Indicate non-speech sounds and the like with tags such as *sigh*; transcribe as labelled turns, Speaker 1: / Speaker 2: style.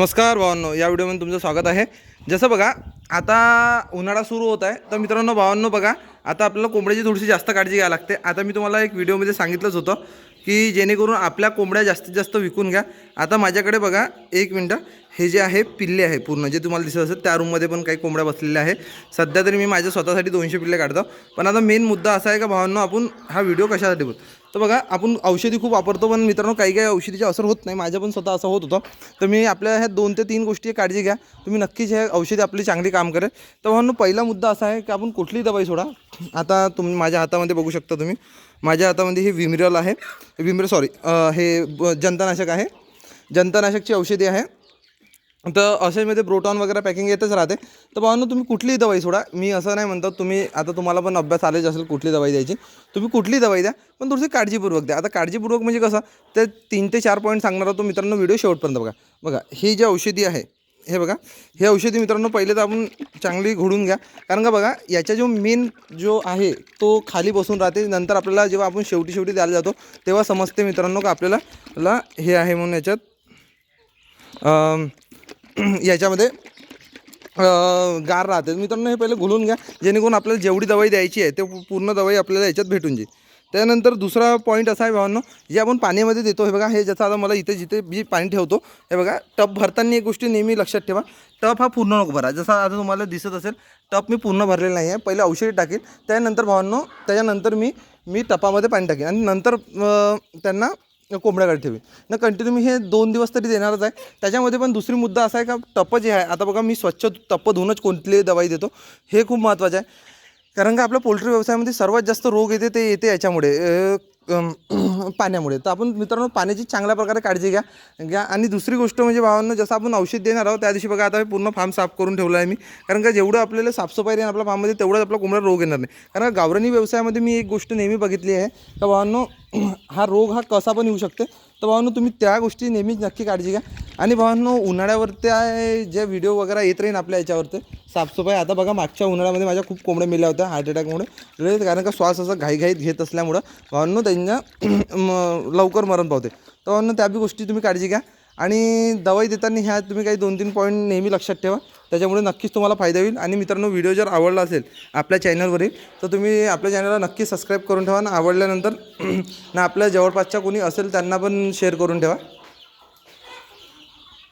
Speaker 1: नमस्कार भावांनो या व्हिडिओमध्ये तुमचं स्वागत आहे. जसं बघा आता उन्हाळा सुरू होत आहे तर मित्रांनो भावांनो बघा आता आपल्याला कोंबड्याची थोडीशी जास्त काळजी घ्यावी लागते. आता मी तुम्हाला एक व्हिडिओमध्ये सांगितलंच होतं की जेणेकरून आपल्या कोंबड्या जास्तीत जास्त विकून घ्या. आता माझ्याकडे बघा एक मिनटं. हे जे आहे पिल्ले आहे पूर्ण जे तुम्हाला दिसत असेल त्या रूममध्ये पण काही कोंबड्या बसलेल्या आहे सध्या तरी मी माझ्या स्वतःसाठी दोनशे पिल्ले काढतो. पण आता मेन मुद्दा असा आहे का भावांनो आपण हा व्हिडिओ कशासाठी बोल तर बघा आपण औषधी खूप वापरतो पण मित्रांनो काही काही औषधीचे असर होत नाही. माझ्या पण स्वतः असं होत होतं. तर मी आपल्या ह्या दोन ते तीन गोष्टी काळजी घ्या. तुम्ही नक्कीच हे औषधी आपली चांगली काम करेल. तर भावांनो पहिला मुद्दा असा आहे की आपण कुठलीही दवाई सोडा. आता तुम्ही माझ्या हातामध्ये बघू शकता तुम्ही. माझ्या हातामध्ये हे विम्रल आहे. विमिरल सॉरी हे ब- जंतनाशक आहे. जंतनाशकची औषधी आहे. तर अशामध्ये ब्रोटॉन वगैरे पॅकिंग येतच राहते. तर भावांनो तुम्ही कुठलीही दवाई सोडा. मी असं नाही म्हणतो तुम्ही आता तुम्हाला पण अभ्यास आलेच असेल कुठली दवाई द्यायची. तुम्ही कुठली दवाई द्या पण थोडीशी काळजीपूर्वक द्या. आता काळजीपूर्वक म्हणजे कसं ते तीन ते चार पॉईंट सांगणार तो मित्रांनो व्हिडिओ शेवटपर्यंत बघा. बघा ही जी औषधी आहे हे बघा हे औषधी मित्रांनो पहिले तर आपण चांगली घोडून घ्या. कारण का बघा याचा जो मेन जो आहे तो खाली बसून राहते. नंतर आपल्याला जेव्हा आपण शेवटी शेवटी द्यायला जातो तेव्हा समजते मित्रांनो का आपल्याला हे आहे म्हणून याच्यात *clears throat* याच्यामध्ये गार राहते. मित्रांनो हे पहिले घुलून घ्या. जेणेकरून आपल्याला जेवढी दवाई द्यायची आहे ते पूर्ण दवाई आपल्याला याच्यात भेटून जाईल. त्यानंतर दुसरा पॉईंट असा आहे भावांनो जे आपण पाण्यामध्ये देतो हे बघा हे जसं आता मला इथे जिथे मी पाणी ठेवतो हे बघा टप भरताना एक गोष्टी नेहमी लक्षात ठेवा. टप हा पूर्ण नको भरा. जसा आता तुम्हाला दिसत असेल टप मी पूर्ण भरलेला नाही आहे. पहिले औषधी टाकेल. त्यानंतर भावांनो त्याच्यानंतर मी मी टपामध्ये पाणी टाकेन आणि नंतर त्यांना कोंबड्याकडे ठेवी. ना कंटिन्यू मी हे दोन दिवस तरी देणारच आहे. त्याच्यामध्ये पण दुसरी मुद्दा असा आहे का टप्प जे आहे. आता बघा मी स्वच्छ टप्प धुवूनच कोणतीही दवाई देतो. हे खूप महत्त्वाचं आहे. कारण का आपल्या पोल्ट्री व्यवसायामध्ये सर्वात जास्त रोग येते ते येते याच्यामुळे *clears throat* पाण्यामुळे. तर आपण मित्रांनो पाण्याची चांगल्या प्रकारे काळजी घ्या घ्या. आणि दुसरी गोष्ट म्हणजे भावांनो जसं आपण औषध देणार आहोत त्या दिवशी बघा आता पूर्ण फार्म साफ करून ठेवलं आहे मी. कारण का जेवढं आपल्याला साफसफाई राहील आपल्या फार्ममध्ये तेवढंच आपला कोंबडा रोग येणार नाही. कारण गावरणी गावरानी व्यवसायामध्ये मी एक गोष्ट नेहमी बघितली आहे. का भावांनो *clears throat* हा रोग हा कसा पण येऊ शकते. तर भावांनो तुम्ही त्या गोष्टी नेहमीच नक्की काळजी घ्या. आणि भावांनो उन्हाळ्यावरती जे व्हिडिओ वगैरे येत राहीन आपल्या याच्यावरती साफसफाई. आता बघा मागच्या उन्हाळ्यामध्ये माझ्या खूप कोंबड्या मेल्या होत्या हार्ट अटॅकमुळे कारण का श्वास असा घाईघाईत घेत असल्यामुळं भावांनो त्यांना *clears throat* लवकर मरण पावते. तर भावांनो त्या बी गोष्टी तुम्ही काळजी घ्या. आणि दवाई देताना ह्या तुम्ही काही दोन तीन पॉईंट नेहमी लक्षात ठेवा. त्याच्यामुळे नक्कीच तुम्हाला फायदा होईल. आणि मित्रांनो व्हिडिओ जर आवडला असेल आपल्या चॅनलवरील तर तुम्ही आपल्या चॅनलला नक्की सबस्क्राईब करून ठेवा. आणि आवडल्यानंतर *clears throat* ना आपल्या जवळपासच्या कोणी असेल त्यांना पण शेअर करून ठेवा.